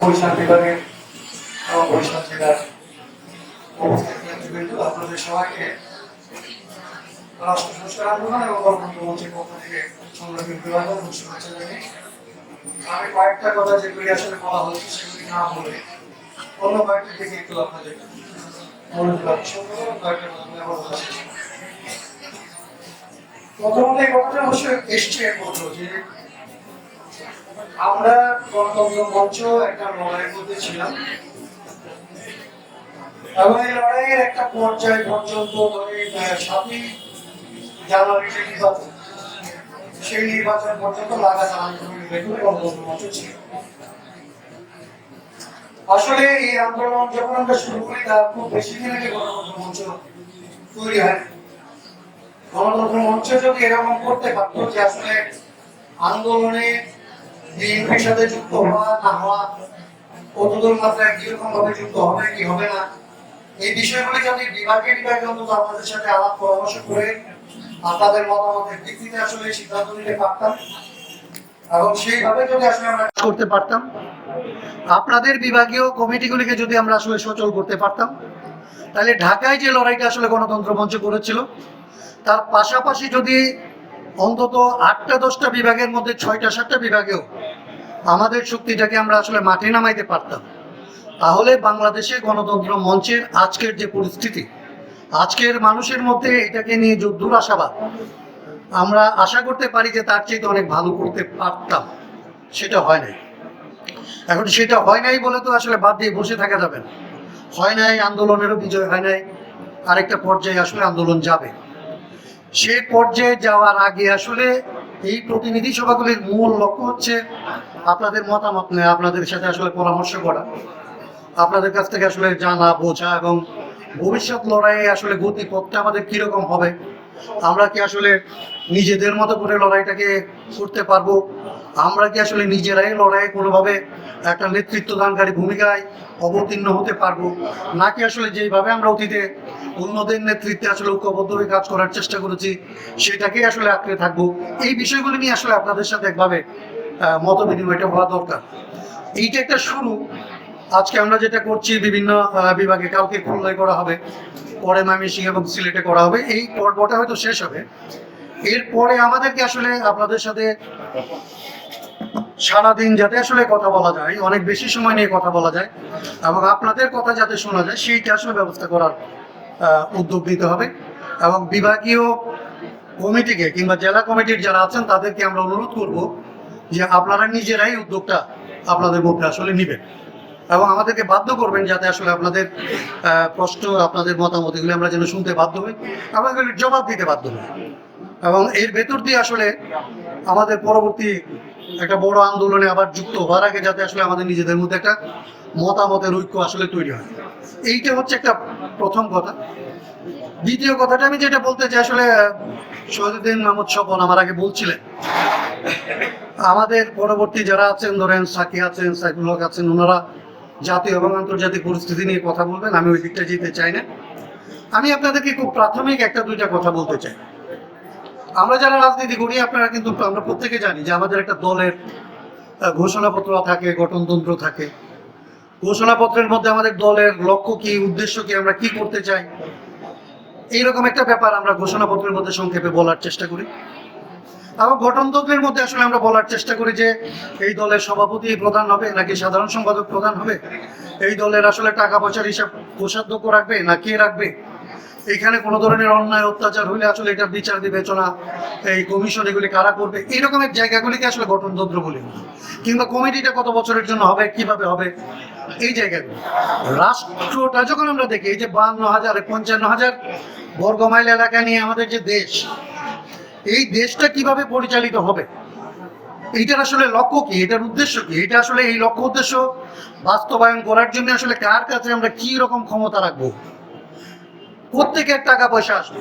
বরিশাল বিভাগের এবং জেলার আপনাদের সবাইকে রাষ্ট্র সংস্কার আন্দোলন এবং গণতন্ত্র মঞ্চের পক্ষ থেকে শুভেচ্ছা আমি কয়েকটা কথা যেগুলি আসলে বলা হচ্ছে সেগুলি না বলে অন্য কয়েকটা দিকে একটু আপনাদের প্রথমত এই কথাটা অবশ্যই এসছে এর যে আমরা গণতন্ত্র মঞ্চ একটা লড়াইয়ের মধ্যে ছিলাম। এবং এই লড়াইয়ের একটা পর্যায় পর্যন্ত ধরে সাতই জানুয়ারি নির্বাচন, সেই নির্বাচন পর্যন্ত লাগাতার গণতন্ত্র মঞ্চ ছিল। আসলে এই আন্দোলন যখন আমরা শুরু করি তার খুব বেশি দিন আগে গণতন্ত্র মঞ্চ তৈরি হয় গণতন্ত্র মঞ্চ যদি এরকম করতে পারতো যে আসলে আন্দোলনে বিএনপির সাথে যুক্ত হওয়া না হওয়া কতদূর মাত্রায় কীরকম ভাবে যুক্ত হবে কি হবে না এই বিষয়গুলি যদি বিভাগে বিভাগে অন্তত আপনাদের সাথে আলাপ পরামর্শ করে আপনাদের মতামতের ভিত্তিতে আসলে সিদ্ধান্ত নিতে পারতাম এবং সেইভাবে যদি আসলে আমরা করতে পারতাম। আপনাদের বিভাগীয় কমিটিগুলিকে যদি আমরা আসলে সচল করতে পারতাম, তাহলে ঢাকায় যে লড়াইটা আসলে গণতন্ত্র মঞ্চ করেছিল, তার পাশাপাশি যদি অন্তত আটটা, দশটা বিভাগের মধ্যে ছয়টা, সাতটা বিভাগেও আমাদের শক্তিটাকে আমরা আসলে মাঠে নামাইতে পারতাম। তাহলে বাংলাদেশে গণতন্ত্র মঞ্চের আজকের যে পরিস্থিতি, আজকের মানুষের মধ্যে এটাকে নিয়ে যে দুরাশাবাদ আমরা আশা করতে পারি যে তার চেয়ে অনেক ভালো করতে পারতাম। সেটা হয় নাই। এখন সেটা হয় নাই বলে তো আসলে বাদ দিয়ে বসে থাকা যাবে না। হয় নাই, আন্দোলনেরও বিজয় হয় নাই, আরেকটা পর্যায়ে আসলে আন্দোলন যাবে। সেই পর্যায়ে যাওয়ার আগে আসলে এই প্রতিনিধি সভাগুলির মূল লক্ষ্য হচ্ছে আপনাদের মতামত নেওয়া, আপনাদের সাথে আসলে পরামর্শ করা, আপনাদের কাছ থেকে আসলে জানা, বোঝা এবং ভবিষ্যৎ লড়াইয়ে আসলে গতি গতিপথটা আমাদের কীরকম হবে, আমরা কি আসলে নিজেদের মতো করে লড়াইটাকে করতে পারব, আমরা কি আসলে নিজেরাই লড়াইয়ে কোনোভাবে একটা নেতৃত্বদানকারী ভূমিকায় অবতীর্ণ হতে পারব। নাকি আসলে যেইভাবে আমরা অতীতে অন্যদের নেতৃত্বে আসলে ঐক্যবদ্ধ হয়ে কাজ করার চেষ্টা করেছি, সেটাকেই আসলে আঁকড়ে থাকব। এই বিষয়গুলি নিয়ে আসলে আপনাদের সাথে একভাবে মত বিনিময়টা হওয়া দরকার। এইটা একটা শুরু। আজকে আমরা যেটা করছি, বিভিন্ন বিভাগে কাউকে খুলনায় করা হবে, পরে ময়মনসিংহ এবং সিলেটে করা হবে। এই পর্বটা হয়তো শেষ হবে। এরপরে আমাদেরকে আসলে আপনাদের সাথে সারাদিন যাতে আসলে কথা বলা যায়, অনেক বেশি সময় নিয়ে কথা বলা যায় এবং আপনাদের কথা যাতে শোনা যায়, সেইটা আসলে ব্যবস্থা করার উদ্যোগ নিতে হবে এবং বিভাগীয় কমিটিকে কিংবা জেলা কমিটির যারা আছেন, তাদেরকে আমরা অনুরোধ করব যে আপনারা নিজেরাই উদ্যোগটা আপনাদের মধ্যে আসলে নেবেন এবং আমাদেরকে বাধ্য করবেন যাতে আসলে আপনাদের প্রশ্ন, আপনাদের মতামত এগুলি আমরা যেন শুনতে বাধ্য হই এবং এগুলির জবাব দিতে বাধ্য হই এবং এর ভেতর দিয়ে আসলে আমাদের পরবর্তী একটা বড় আন্দোলনে আবার যুক্ত হওয়ার আগে যাতে আসলে আমাদের নিজেদের মধ্যে একটা মতামতের ঐক্য আসলে তৈরি হয়। এইটা হচ্ছে একটা প্রথম কথা। দ্বিতীয় কথাটা আমি যেটা বলতে চাই, আসলে শহীদুদ্দিন মাহমুদ স্বপন আমার আগে বলছিলেন। আমাদের পরবর্তী যারা আছেন, ধরেন সাকি আছেন, সাইফুল হক আছেন, ওনারা জাতীয় এবং আন্তর্জাতিক পরিস্থিতি নিয়ে কথা বলবেন, আমি ওই দিকটা যেতে চাই না। আমি আপনাদেরকে খুব প্রাথমিক একটা দুইটা কথা বলতে চাই। আমরা যারা রাজনীতি করি, আপনারা কিন্তু আমরা প্রত্যেকে জানি যে আমাদের একটা দলের ঘোষণাপত্র থাকে, গঠনতন্ত্র থাকে। ঘোষণাপত্রের মধ্যে আমাদের দলের লক্ষ্য কি, উদ্দেশ্য কি, আমরা কি করতে চাই? এইরকম একটা ব্যাপার আমরা ঘোষণাপত্রের মধ্যে সংক্ষেপে বলার চেষ্টা করি। এবং গঠনতন্ত্রের মধ্যে আসলে আমরা বলার চেষ্টা করি যে, এই দলের সভাপতি প্রধান হবে নাকি সাধারণ সম্পাদক প্রধান হবে? এই দলের আসলে টাকা পয়সার হিসাব কোষাধ্যক্ষ রাখবে না কে রাখবে? এখানে কোনো ধরনের অন্যায়, অত্যাচার হলে আসলে এটা বিচার বিবেচনা এই কমিশন এগুলি কারা করবে? এই রকমের জায়গাগুলিকে আসলে গঠনতন্ত্র বলি কিংবা কমিটিটা কত বছরের জন্য হবে, কীভাবে হবে? এই জায়গাগুলো। রাষ্ট্রটা যখন আমরা দেখি, এই যে বান্ন হাজার, পঞ্চান্ন হাজার বর্গ মাইল এলাকা নিয়ে আমাদের যে দেশ, এই দেশটা কীভাবে পরিচালিত হবে? এইটার আসলে লক্ষ্য কি? এটার উদ্দেশ্য কি? এটা আসলে এই লক্ষ্য উদ্দেশ্য বাস্তবায়ন করার জন্য আসলে কার কাছে আমরা কি রকম ক্ষমতা রাখব? প্রত্যেকের টাকা পয়সা আসবে।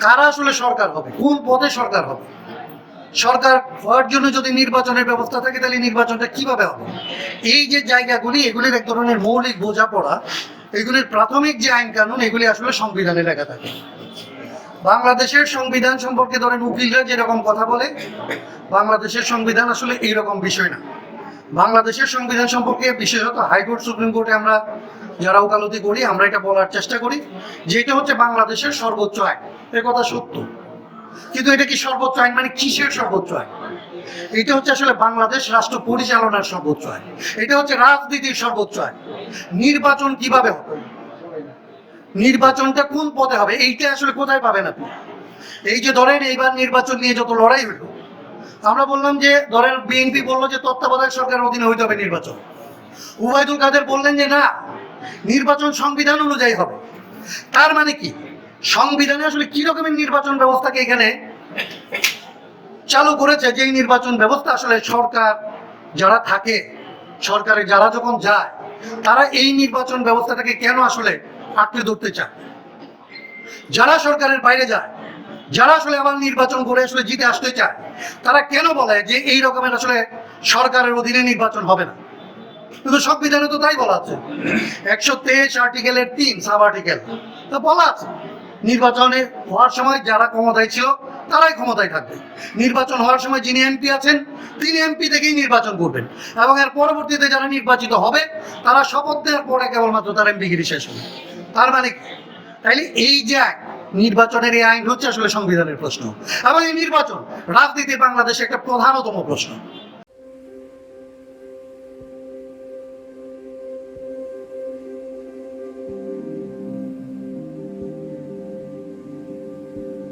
কারা আসলে সরকার হবে? কোন পদে সরকার হবে? সরকার হওয়ার জন্য যদি নির্বাচনের ব্যবস্থা থাকে, তাহলে নির্বাচনটা কীভাবে হবে? এই যে জায়গাগুলি, এগুলির এক ধরনের মৌলিক বোঝাপড়া, এগুলির প্রাথমিক যে আইন কানুন এগুলি আসলে সংবিধানে লেখা থাকে। বাংলাদেশের সংবিধান সম্পর্কে ধরেন উকিলরা যেরকম কথা বলে, বাংলাদেশের সংবিধান আসলে এইরকম বিষয় না। বাংলাদেশের সংবিধান সম্পর্কে বিশেষত হাইকোর্ট, সুপ্রিম কোর্টে আমরা যারা ওকালতি করি, আমরা এটা বলার চেষ্টা করি যে এটা হচ্ছে বাংলাদেশের সর্বোচ্চ আইন। এ কথা সত্য। কিন্তু এটা কি সর্বোচ্চ আইন? মানে কিসের সর্বোচ্চ আইন? এটা হচ্ছে আসলে বাংলাদেশ রাষ্ট্র পরিচালনার সর্বোচ্চ আইন। এটা হচ্ছে রাজনীতির সর্বোচ্চ আইন। নির্বাচন কীভাবে হবে? নির্বাচনটা কোন পদে হবে? এইটা আসলে কোথায় পাবেন আপনি? এই যে ধরেন এইবার নির্বাচন নিয়ে যত লড়াই হলো, আমরা বললাম যে, ধরেন বিএনপি বলল যে তত্ত্বাবধায়ক সরকারের অধীনে হইতে হবে নির্বাচন। উবায়দুল কাদের বললেন যে, না নির্বাচন সংবিধান অনুযায়ী হবে। তার মানে কি? সংবিধানে আসলে কি রকমের নির্বাচন ব্যবস্থাকে এখানে চালু করেছে? যে নির্বাচন ব্যবস্থা আসলে সরকার যারা থাকে, সরকারে যারা যখন যায়, তারা এই নির্বাচন ব্যবস্থাটাকে কেন আসলে আঁকড়ে ধরতে চায়? যারা সরকারের বাইরে যায়, যারা আসলে আবার নির্বাচন করে আসলে জিতে আসতে চায়, তারা কেন বলে যে এই রকমের আসলে সরকারের অধীনে নির্বাচন হবে না? কিন্তু সংবিধানে তো তাই বলা আছে। একশো তেইশ আর্টিকেলের তিন সাব আর্টিকেল তো বলা আছে, নির্বাচনে হওয়ার সময় যারা ক্ষমতায় ছিল, তারাই ক্ষমতায় থাকবে। নির্বাচন হওয়ার সময় যিনি এমপি আছেন, তিনি এমপি থেকেই নির্বাচন করবেন। এবং এর পরবর্তীতে যারা নির্বাচিত হবে, তারা শপথ দেওয়ার পরে কেবলমাত্র তার এমপিগিরি শেষ হবে। তার মানে তাইলে এই যে নির্বাচনের এই আইন হচ্ছে আসলে সংবিধানের প্রশ্ন। এবং এই নির্বাচন রাজনীতি বাংলাদেশে একটা প্রধানতম প্রশ্ন।